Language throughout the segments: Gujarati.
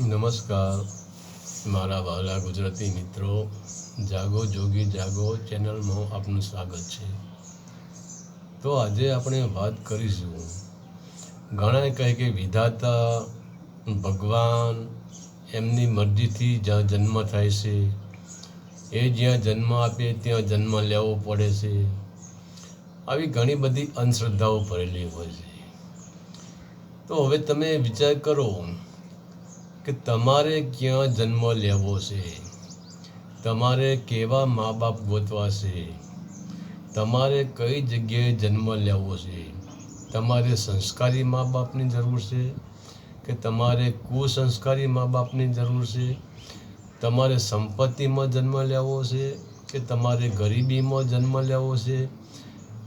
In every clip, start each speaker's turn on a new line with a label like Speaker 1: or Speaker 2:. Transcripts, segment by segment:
Speaker 1: નમસ્કાર. મારા વહાલા ગુજરાતી મિત્રો, જાગો જોગી જાગો ચેનલમાં આપનું સ્વાગત છે. તો આજે આપણે વાત કરીશું. ઘણા કહે કે વિધાતા, ભગવાન એમની મરજીથી જ્યાં જન્મ થાય છે, એ જ્યાં જન્મ આપે ત્યાં જન્મ લેવો પડે છે. આવી ઘણી બધી અંધશ્રદ્ધાઓ ભરેલી હોય છે. તો હવે તમે વિચાર કરો કે તમારે ક્યાં જન્મ લેવો છે? તમારે કેવા મા બાપ ગોતવા છે તમારે કઈ જગ્યાએ જન્મ લેવો છે? તમારે સંસ્કારી મા બાપની જરૂર છે કે તમારે કુસંસ્કારી મા બાપની જરૂર છે? તમારે સંપત્તિમાં જન્મ લેવો છે કે તમારે ગરીબીમાં જન્મ લેવો છે?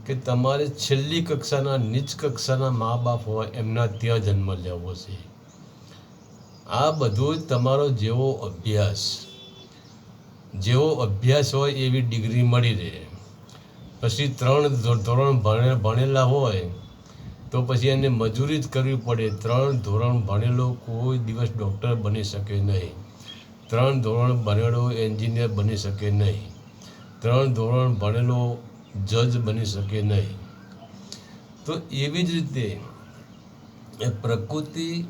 Speaker 1: કે તમારે છેલ્લી કક્ષાના, નીચ કક્ષાના મા બાપ હોય એમના ત્યાં જન્મ લેવો છે? આ બધું જ તમારો જેવો અભ્યાસ જેવો અભ્યાસ હોય એવી ડિગ્રી મળી રહે. પછી ત્રણ ધોરણ ભણે, ભણેલા હોય, તો પછી એને મજૂરી જ કરવી પડે. ત્રણ ધોરણ ભણેલો કોઈ દિવસ ડૉક્ટર બની શકે નહીં. ત્રણ ધોરણ ભણેલો એન્જિનિયર બની શકે નહીં. ત્રણ ધોરણ ભણેલો જજ બની શકે નહીં. તો એવી જ રીતે પ્રકૃતિ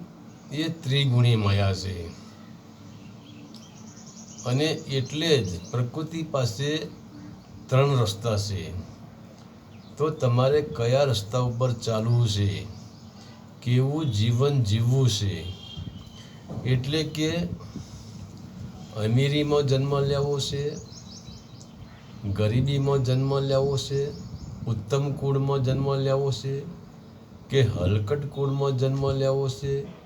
Speaker 1: એ ત્રિગુણી માયા છે. અને એટલે જ પ્રકૃતિ પાસે ત્રણ રસ્તા છે. તો તમારે કયા રસ્તા ઉપર ચાલવું છે? કેવું જીવન જીવવું છે? એટલે કે અમીરીમાં જન્મ લેવો છે, ગરીબીમાં જન્મ લેવો છે, ઉત્તમ કુળમાં જન્મ લેવો છે, કે હલકટ કુળમાં જન્મ લેવો છે?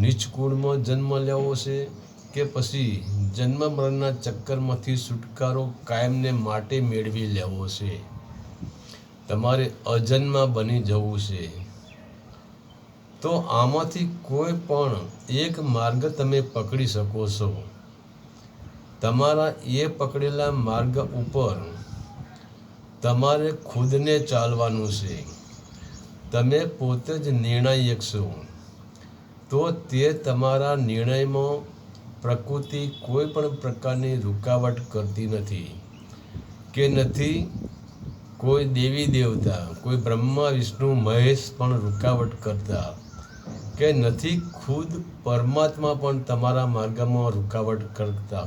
Speaker 1: નીચ કુળમાં જન્મ લેવો છે કે પછી જન્મ મરણના ચક્કરમાંથી છુટકારો કાયમને માટે મેળવી લેવો છે? તમારે અજન્મા બની જવું છે. તો આમાંથી કોઈ પણ એક માર્ગ તમે પકડી શકો છો. તમારા એ પકડેલા માર્ગ ઉપર તમારે ખુદને ચાલવાનું છે. તમે પોતે જ નિર્ણાયક છો. તો તે તમારા નિર્ણયમાં પ્રકૃતિ કોઈ પણ પ્રકારની રૂકાવટ કરતી નથી કે નથી. કોઈ દેવી દેવતા, કોઈ બ્રહ્મા, વિષ્ણુ, મહેશ પણ રૂકાવટ કરતા કે નથી. ખુદ પરમાત્મા પણ તમારા માર્ગમાં રૂકાવટ કરતા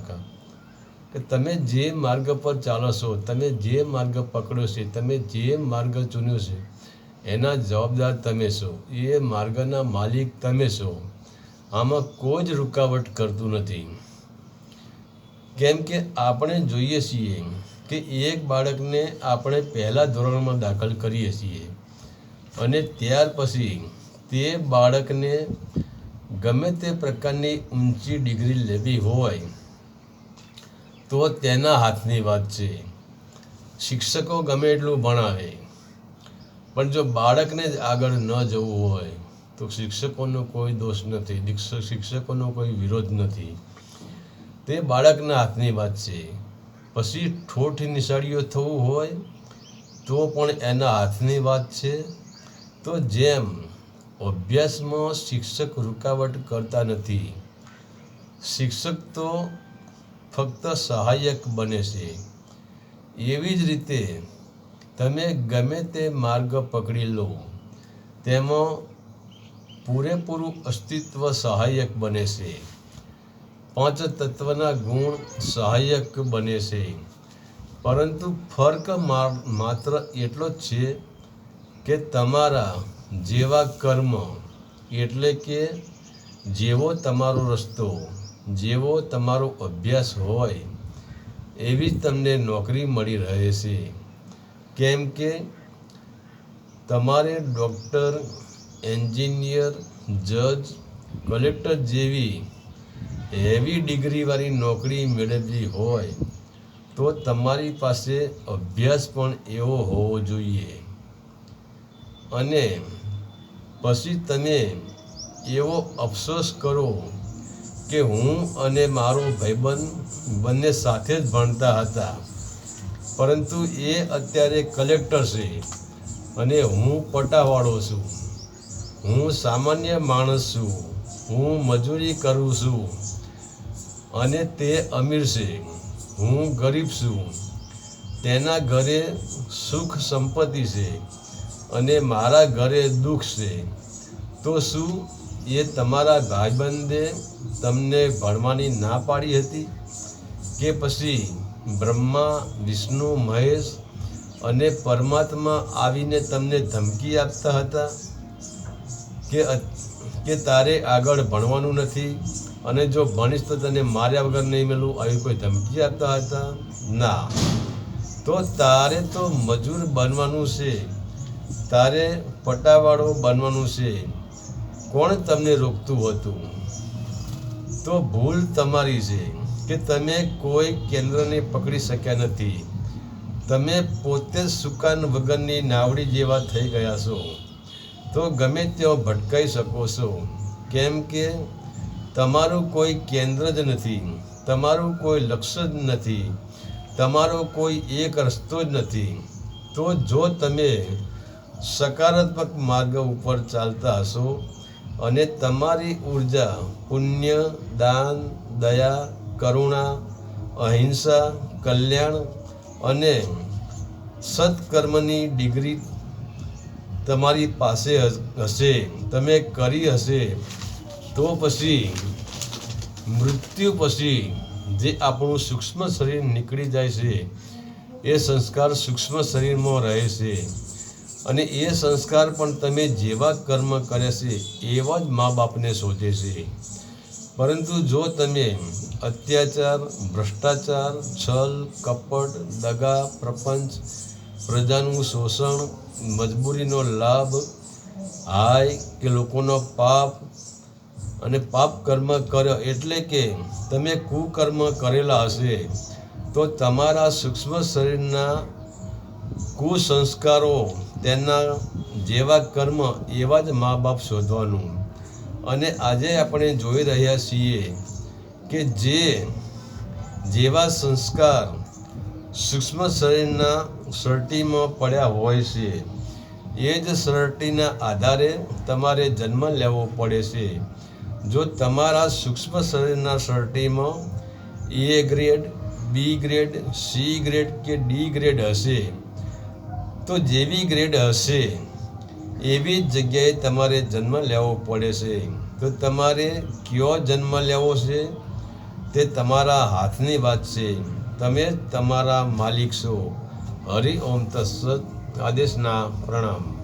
Speaker 1: કે. તમે જે માર્ગ પર ચાલો છો, તમે જે માર્ગ પકડ્યો છે, તમે જે માર્ગ ચૂન્યો છે એના જવાબદાર તમે છો. એ માર્ગના માલિક તમે છો. આમાં કોઈ જ રૂકાવટ કરતું નથી. કેમ કે આપણે જોઈએ છીએ કે એક બાળકને આપણે પહેલાં ધોરણમાં દાખલ કરીએ છીએ અને ત્યાર પછી તે બાળકને ગમે તે પ્રકારની ઊંચી ડિગ્રી લેવી હોય તો તેના હાથની વાત છે. શિક્ષકો ગમે એટલું ભણાવે. પણ જો બાળકને જ આગળ ન જવું હોય, તો શિક્ષકોનો કોઈ દોષ નથી શિક્ષકોનો કોઈ વિરોધ નથી. તે બાળકના હાથની વાત છે. પછી ઠોઠ નિશાળીઓ થવું હોય, તો પણ એના હાથની વાત છે. તો જેમ અભ્યાસમાં શિક્ષક રૂકાવટ કરતા નથી, શિક્ષક તો ફક્ત સહાયક બને છે. એવી જ રીતે તમે ગમે તે માર્ગ પકડી લો તેમાં પૂરેપૂરું અસ્તિત્વ સહાયક બને છે. પાંચ તત્વના ગુણ સહાયક બને છે. પરંતુ ફર્ક માત્ર એટલો જ છે કે તમારા જેવા કર્મ એટલે કે જેવો તમારો રસ્તો, જેવો તમારો અભ્યાસ હોય, એવી તમને નોકરી મળી રહે છે. કેમ કે તમારે ડૉક્ટર, એન્જિનિયર, જજ, કલેક્ટર જેવી હેવી ડિગ્રીવાળી નોકરી મેળવવી હોય તો તમારી પાસે અભ્યાસ પણ એવો હોવો જોઈએ. અને પછી તમે એવો અફસોસ કરો કે હું અને મારો ભાઈબંધ બંને સાથે જ ભણતા હતા. પરંતુ એ અત્યારે કલેક્ટર છે અને હું પટાવાળો છું. હું સામાન્ય માણસ છું. હું મજૂરી કરું છું અને તે અમીર છે. હું ગરીબ છું. તેના ઘરે સુખ સંપત્તિ છે અને મારા ઘરે દુઃખ છે. તો શું એ તમારા ભાઈબંધે તમને ભણવાની ના પાડી હતી? કે પછી બ્રહ્મા, વિષ્ણુ, મહેશ અને પરમાત્મા આવીને તમને ધમકી આપતા હતા કે કે તારે આગળ ભણવાનું નથી અને જો ભણીશ તો તને માર્યા વગર નહીં મળું આવી કોઈ ધમકી આપતા હતા? ના. તો તારે તો મજૂર બનવાનું છે. તારે પટાવાળો બનવાનું છે. કોણ તમને રોકતું હતું? તો ભૂલ તમારી છે. કે તમે કોઈ કેન્દ્રને પકડી શક્યા નથી. તમે પોતે સુકાન વગરની નાવડી જેવા થઈ ગયા છો. તો ગમે ત્યાં ભટકાઈ શકો છો. કેમ કે તમારું કોઈ કેન્દ્ર જ નથી. તમારું કોઈ લક્ષ્ય જ નથી. તમારો કોઈ એક રસ્તો જ નથી. તો જો તમે સકારાત્મક માર્ગ ઉપર ચાલતા હશો અને તમારી ઊર્જા પુણ્ય, દાન, દયા કરુણા, અહિંસા, કલ્યાણ અને સત્કર્મની ડિગ્રી તમારી પાસે હશે, તમે કરી હશે, તો પછી મૃત્યુ પછી જે આપણું સૂક્ષ્મ શરીર નીકળી જાય છે, એ સંસ્કાર સૂક્ષ્મ શરીરમાં રહે છે. અને એ સંસ્કાર પણ તમે જેવા કર્મ કર્યા છે, એવા જ મા બાપને શોધે છે. પરંતુ જો તમે અત્યાચાર, ભ્રષ્ટાચાર, છલ, કપટ, દગા, પ્રપંચ, પ્રજાનું શોષણ, મજબૂરીનો લાભ, હાય કે લોકોનો પાપ અને પાપ કર્મ કર્યો એટલે કે તમે કુકર્મ કરેલા હશે, તો તમારા સૂક્ષ્મ શરીરના કુસંસ્કારો તેના જેવા કર્મ એવા જ મા બાપ શોધવાનું. અને આજે આપણે જોઈ રહ્યા છીએ કે જે જેવા સંસ્કાર સૂક્ષ્મ શરીરના સર્ટીમાં પડ્યા હોય છે, એ જ સર્ટીના આધારે તમારે જન્મ લેવો પડે છે. જો તમારા સૂક્ષ્મ શરીરના સર્ટીમાં A grade, B grade, C grade કે ડી ગ્રેડ હશે, તો જેવી ગ્રેડ હશે એવી જગ્યાએ તમારે જન્મ લેવો પડે છે. તો તમારે કયો જન્મ લેવો છે? તે તમારા હાથની વાત છે. તમે તમારા માલિક છો. હરિ ઓમ તત્સત આદેશના પ્રણામ.